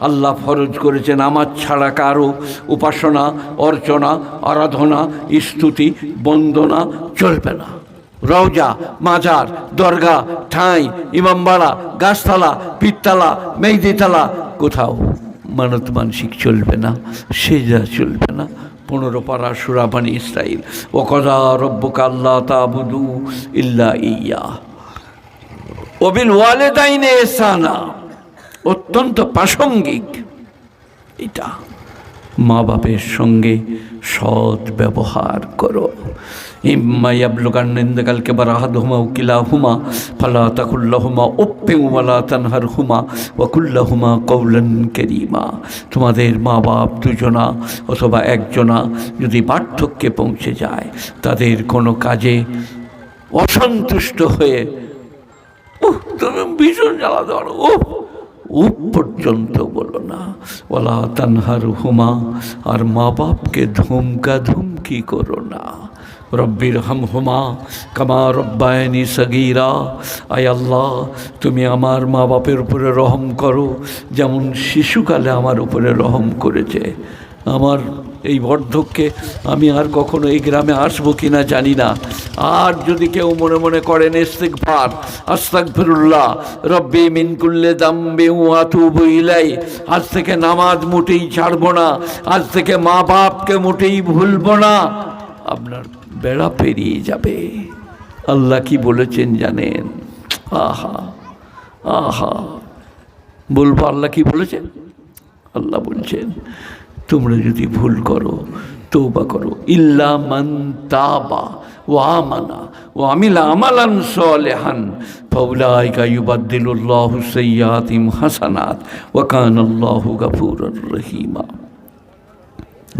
আল্লাহ ফরজ করেছেন আমার ছাড়া কারও উপাসনা, অর্চনা, আরাধনা, স্তুতি, বন্দনা চলবে না। রওজা, মাজার দরগা ঠাঁই, ইমামবাড়া, গাছতলা পিত্তালা মেঘদিতলা কোথাও মানত মানসিক চলবে না সেজা চলবে না। পনেরো পারা সুরাবানি ইসরাইল ও কদা রব্বকা আল্লাহ তাবুদু ইল্লা ইয়া। ওবিল ওয়ালেদাইনে অত্যন্ত প্রাসঙ্গিক। এটা মা বাপের সঙ্গে সৎ ব্যবহার করো। ইম্মা ইয়াবলুগান নিন্দকালকে বারাহাদ হুমা উকিলা হুমা ফালা তাকুল্লাহুমা ওপ্পে উমালা তানহার হুমা ওয়াকুল্লাহুমা কৌলন কেরিমা। তোমাদের মা বাপ দুজনা অথবা একজনা যদি পার্থক্যে পৌঁছে যায়, তাদের কোনো কাজে অসন্তুষ্ট হয়ে, উহ, তুমি ভীষণ জ্বালা ধরো উহ। উপ পর্যন্ত বলো না। ওলা তানহার হুমা আর মা বাপকে ধুমকা ধুমকি করো না। রব্বির হাম হুমা কামা রব্বায়নি সগিরা। আয় আল্লাহ, তুমি আমার মা বাপের উপরে রহম করো, যেমন শিশুকালে আমার উপরে রহম করেছে। আমার এই বর্ধককে আমি আর কখনো এই গ্রামে আসব কিনা জানি না। আর যদি কেউ মনে মনে করেন, ইস্তিগফার আস্তাগফিরুল্লাহ রব্বি মিন কুল্লে দাম্বে ওয়াতুবু ইলাই আজ থেকে নামাজ মোটেই ছাড়বো না আজ থেকে মা বাপকে মোটেই ভুলবো না আপনার বেড়া পেরিয়ে যাবে। আল্লাহ কি বলেছেন জানেন? আহা আহা। বলব আল্লাহ কি বলেছেন? আল্লাহ বলছেন, তোমরা যদি ভুল করো তৌবা করো। ইল্লা মান তাবা আমানা ও আমিলা আমালান সলেহান। ফাউলাইকা ইউবাদ্দিলুল্লাহু সাইয়্যাতিম হাসানাত, ওয়া কানাল্লাহু গাফুরুর রহিমা।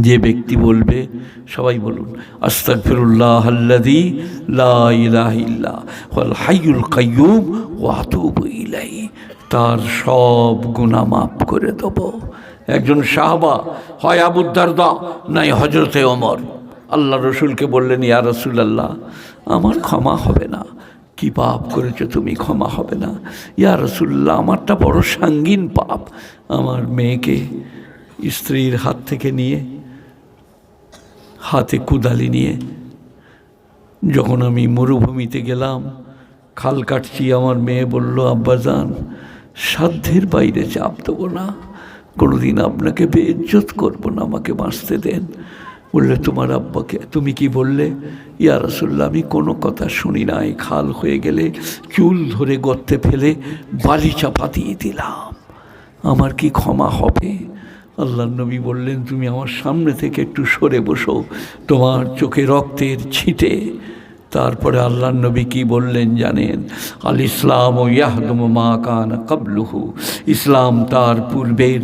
যে ব্যক্তি বলবে, সবাই বলুন আস্তাগফিরুল্লাহ আল্লাযী লা ইলাহা ইল্লা ওয়াল হাইয়ুল কাইয়্যুম, ওয়া আতুবু তার সব গুনাহ মাফ করে দেব। একজন সাহাবা, হয় আবুদ্দারদা নাই হজরতে ওমর। আল্লাহ রসুলকে বললেন, ইয়া রসুলাল্লাহ, আমার ক্ষমা হবে না। কি পাপ করেছ তুমি, ক্ষমা হবে না। ইয়া রসুল্লাহ আমারটা বড় সাঙ্গীন পাপ। আমার মেয়েকে স্ত্রীর হাত থেকে নিয়ে, হাতে কুদালি নিয়ে, যখন আমি মরুভূমিতে গেলাম, খাল কাটছি, আমার মেয়ে বলল আব্বাজান সাধ্যের বাইরে চাপ দেবো না। কোনোদিন আপনাকে বেজ্জত করব না, আমাকে বাঁচতে দেন। বললে, তোমার আব্বাকে তুমি কি বললে? ইয়া রাসুল্লাহ আমি কোনো কথা শুনি নাই। খাল হয়ে গেলে, চুল ধরে গর্তে ফেলে বালি চাপা দিয়ে দিলাম। আমার কি ক্ষমা হবে? আল্লাহ নবী বললেন, তুমি আমার সামনে থেকে একটু সরে বসো। তোমার চোখে রক্তের ছিটে। তারপরে আল্লাহ নবী কি বললেন জানেন? আল ইসলাম ও ইয়াহদম মা কান কাবলুহু। ইসলাম তার পূর্বের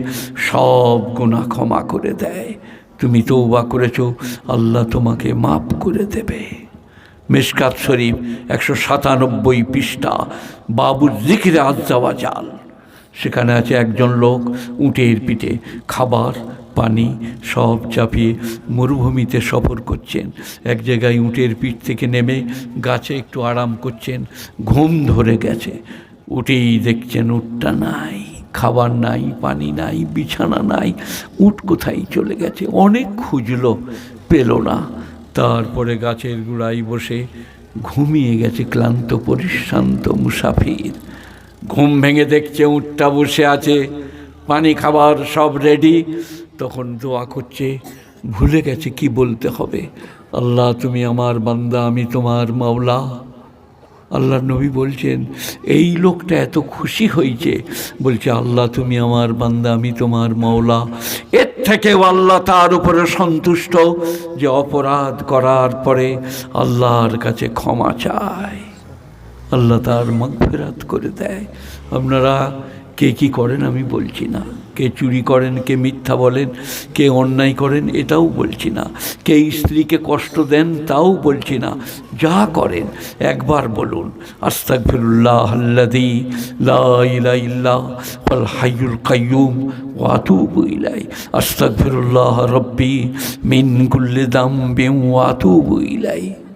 সব গুণা ক্ষমা করে দেয়। তুমি তৌবা করেছ, আল্লাহ তোমাকে মাফ করে দেবে। মেশকাত শরীফ একশো সাতানব্বই পৃষ্ঠা, বাবু জিকিরে আজ যাওয়া জাল। সেখানে আছে একজন লোক, উটের পিঠে খাবার, পানি, সব চাপিয়ে মরুভূমিতে সফর করছেন। এক জায়গায় উটের পিঠ থেকে নেমে গাছে একটু আরাম করছেন, ঘুম ধরে গেছে। উঠেই দেখছেন উঠটা নাই। খাবার নাই, পানি নাই, বিছানা নাই, উট কোথায় চলে গেছে? অনেক খুঁজলো, পেল না। তারপরে গাছের গোড়ায় বসে ঘুমিয়ে গেছে ক্লান্ত, পরিশ্রান্ত মুসাফির। ঘুম ভেঙে দেখছে উটটা বসে আছে, পানি খাবার সব রেডি তখন দোয়া করছে, ভুলে গেছে কি বলতে হবে? আল্লাহ তুমি আমার বান্দা, আমি তোমার মাওলা। আল্লাহ নবী বলছেন, এই লোকটা এত খুশি হয়েছে বলছে, আল্লাহ, তুমি আমার বান্দা, আমি তোমার মাওলা। এর থেকেও আল্লাহ তার উপরে সন্তুষ্ট যে অপরাধ করার পরে আল্লাহর কাছে ক্ষমা চায়। আল্লাহ তার মাগফেরাত করে দেয়। আপনারা কে কি করেন আমি বলছি না। কে চুরি করেন, কে মিথ্যা বলেন, কে অন্যায় করেন, এটাও বলছি না। কে স্ত্রীকে কষ্ট দেন, তাও বলছি না। যা করেন, একবার বলুন। আস্তাগফিরুল্লাহ আল্লাদি লা ইলাহা ইল্লা ওয়াল হাইয়ুল কাইয়ুম, ওয়া আতুবু ইলাই আস্তাগফিরুল্লাহ রব্বি, মিন কুল্লি দামবিন, ওয়া আতুবু ইলাই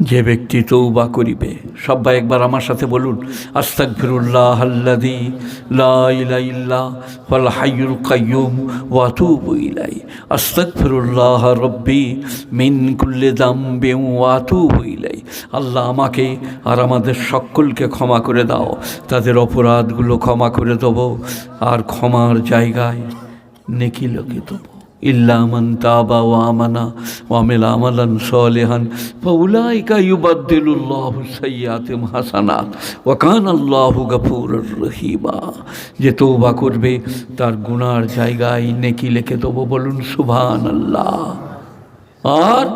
যে ব্যক্তি তৌবা করিবে সবাই একবার আমার সাথে বলুন আস্তাক ফিরুল্লাহ আল্লাদি লাইলা হাইয়ুল কাইয়ুম ওয়াতুবু ইলাই আস্তাক ফিরুল্লাহ রব্বি মিন কুল্লে দাম্বে ওয়াতুবু ইলাই আল্লাহ আমাকে আর আমাদের সকলকে ক্ষমা করে দাও, তাদের অপরাধগুলো ক্ষমা করে দেবো, আর ক্ষমার জায়গায় নেকি লোকে দেবো। ইল্লা মান তাবা ওয়া আমানা ওয়া আমিলা আমালান সলেহান, ফাউলাইকা ইউবাদদিলুল্লাহু সৈয়াতেম হাসানাত ওয়া কান আল্লাহু গফুর রহিবা যে তওবা করবে, তার গুনার জায়গায় নেকি লেখে দেবো বলুন সুবহানাল্লাহ। আর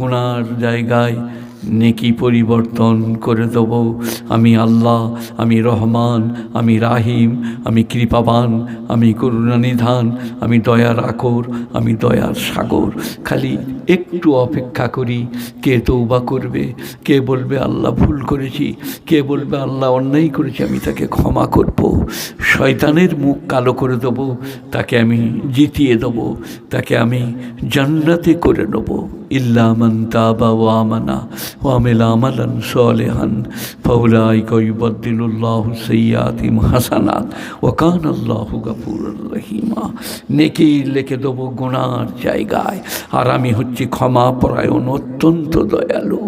গুনার জায়গায় নেকি পরিবর্তন করে দেব। আমি আল্লাহ, আমি রহমান, আমি রাহিম, আমি কৃপাবান, আমি করুণানিধান, আমি দয়ার আকর, আমি দয়ার সাগর। খালি একটু অপেক্ষা করি, কে তৌবা করবে, কে বলবে আল্লাহ ভুল করেছি, কে বলবে আল্লাহ অন্যায় করেছি, আমি তাকে ক্ষমা করব। শয়তানের মুখ কালো করে দেবো, তাকে আমি জিতিয়ে দেবো, তাকে আমি জান্নাতে করে নেব। ইল্লা মান তাবা ওয়া আমানা ওয়া আমিলা আমালান সালিহান ফাউলাইকা ইউবাদদিলুল্লাহু সাইয়্যাতিহিম হাসানাত ওয়া কানা আল্লাহু গফুরুর রহিমা নেকি লিখে দেবো গুনার জায়গায়। আর আমি হচ্ছি ক্ষমা পরায়ণ, অত্যন্ত দয়ালু।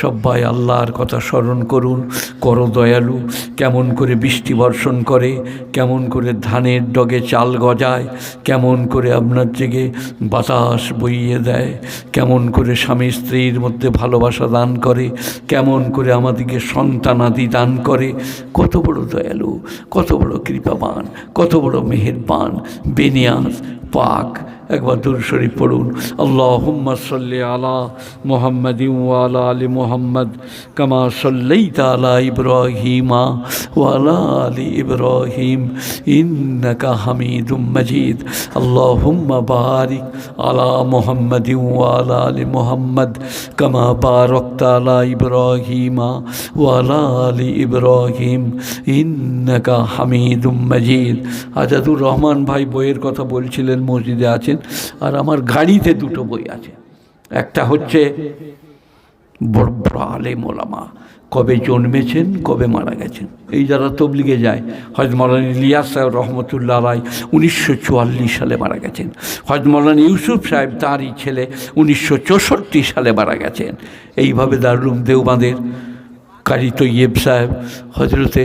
সবাই আল্লাহর কথা স্মরণ করুন, করো দয়ালু। কেমন করে বৃষ্টি বর্ষণ করে, কেমন করে ধানের ডগে চাল গজায়, কেমন করে আপনার জেগে বাতাস বইয়ে দেয়, কেমন করে স্বামী স্ত্রীর মধ্যে ভালোবাসা দান করে, কেমন করে আমাদেরকে সন্তানাদি দান করে, কত বড় দয়ালু, কত বড় কৃপাবান, কত বড় মেহেরবান বেনিয়াস পাক একবার দূর শরীফ পড়ুন। আল্লাহ সাল্লি আলা মোহাম্মদ ওয়ালা আলী মোহাম্মদ কামা সাল্লাইতা আলা ইব্রাহিমা ওয়ালা আলী ইব্রাহিম ইন্নাকা হামিদুম মজিদ। আল্লাহুম্মা বারিক আলা মোহাম্মদ ওয়ালা আলী মোহাম্মদ কামা বারাকতা আলা ইব্রাহিমা ওয়ালা আলী ইব্রাহিম ইন্নাকা হামিদুম মজিদ। আজাদুর রহমান ভাই বইয়ের কথা বলছিলেন, মসজিদে আছেন। আর আমার গাড়িতে দুটো বই আছে। একটা হচ্ছে, বড় বড় আলেম কবে জন্মেছেন, কবে মারা গেছেন। এই যারা তবলিগে যায় হজ মৌলানা ইলিয়াস সাহেব রহমতুল্লাহ রায় উনিশশো চুয়াল্লিশ সালে মারা গেছেন। হজ মৌলানা ইউসুফ সাহেব, তাঁরই ছেলে উনিশশো চৌষট্টি সালে মারা গেছেন। এইভাবে দারুম দেওবাঁদের কারি তৈয়েব সাহেব হজরতে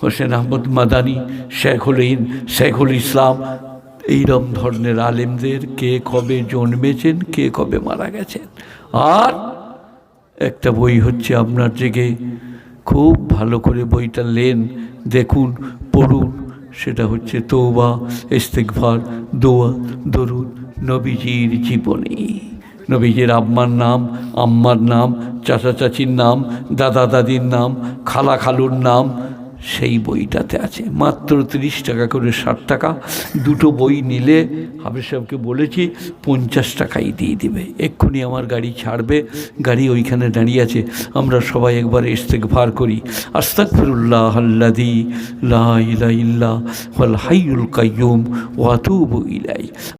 হোসেন আহমদ মাদানি, শেখুল ইন শেখুল ইসলাম এইরম ধরনের আলেমদের কে কবে জন্মেছেন, কে কবে মারা গেছেন। আর একটা বই হচ্ছে আপনার জেগে, খুব ভালো করে বইটা লেন, দেখুন, পড়ুন। সেটা হচ্ছে তৌবা ইস্তেকভার দোয়া দরুন নবীজির জীবনী। নবীজির আম্মার নাম আম্মার নাম চাচা চাচির নাম দাদা দাদির নাম খালা খালুর নাম সেই বইটাতে আছে। মাত্র তিরিশ টাকা করে ষাট টাকা। দুটো বই নিলে হাফিজ সাহেবকে বলেছি, পঞ্চাশ টাকাই দিয়ে দিবে। এক্ষুনি আমার গাড়ি ছাড়বে। গাড়ি ওইখানে দাঁড়িয়ে আছে। আমরা সবাই একবার ইস্তেক ভার করি। আস্তাক ফিরুল্লাহ আল্লাদি লা ইলা ইল্লা ওয়াল হাইয়ুল কাইয়ুম ওয়াতুবু ইলাই